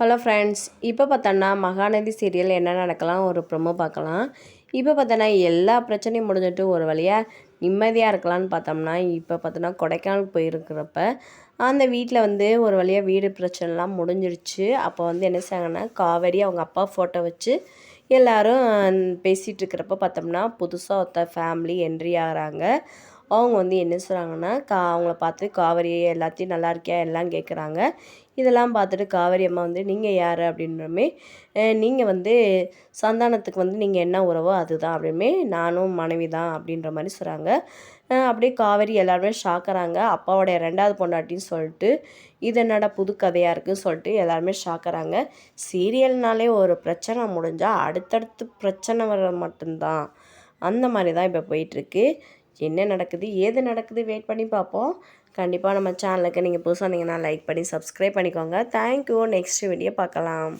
Hello friends இப்போ பார்த்தோன்னா Mahanadi serial என்ன நடக்கலாம் ஒரு ப்ரொமோ பார்க்கலாம். இப்போ பார்த்தோன்னா எல்லா பிரச்சனையும் முடிஞ்சிட்டு ஒரு வழியாக நிம்மதியாக இருக்கலாம்னு பார்த்தோம்னா இப்போ பார்த்தோன்னா கொடைக்கானல் போயிருக்கிறப்ப அந்த வீட்டில் வந்து ஒரு வழியாக வீடு பிரச்சனைலாம் முடிஞ்சிருச்சு. அப்போ வந்து என்ன செய்யாங்கன்னா காவேரி அவங்க அப்பா ஃபோட்டோ வச்சு எல்லோரும் பேசிகிட்டு இருக்கிறப்ப பார்த்தோம்னா புதுசாக ஒருத்த ஃபேமிலி என்ட்ரி ஆகிறாங்க. அவங்க வந்து என்ன சொல்கிறாங்கன்னா கா அவங்கள பார்த்து காவேரி எல்லாத்தையும் நல்லா இருக்கியா? எல்லாம் கேட்குறாங்க இதெல்லாம் பார்த்துட்டு காவேரி அம்மா வந்து நீங்கள் யார்? அப்படின்றமே நீங்கள் வந்து சந்தானத்துக்கு வந்து நீங்கள் என்ன உறவோ அதுதான். அப்படின்மே நானும் மனைவி தான் அப்படின்ற மாதிரி சொல்கிறாங்க அப்படியே காவேரி எல்லாருமே ஷாக்கிறாங்க அப்பாவோடைய ரெண்டாவது பொண்டாட்டின்னு சொல்லிட்டு இது என்னடா புது கதையாக இருக்குதுன்னு சொல்லிட்டு எல்லாருமே ஷாக்கிறாங்க சீரியல்னாலே ஒரு பிரச்சனை முடிஞ்சால் அடுத்தடுத்து பிரச்சனை வர மட்டும்தான். அந்த மாதிரி தான் இப்போ போயிட்டுருக்கு என்ன நடக்குது ஏது நடக்குது வெயிட் பண்ணி பார்ப்போம். கண்டிப்பாக நம்ம சேனலுக்கு நீங்கள் புதுசாக வந்தீங்கன்னா லைக் பண்ணி சப்ஸ்கிரைப் பண்ணிக்கோங்க. தேங்க்யூ நெக்ஸ்ட் வீடியோ பார்க்கலாம்.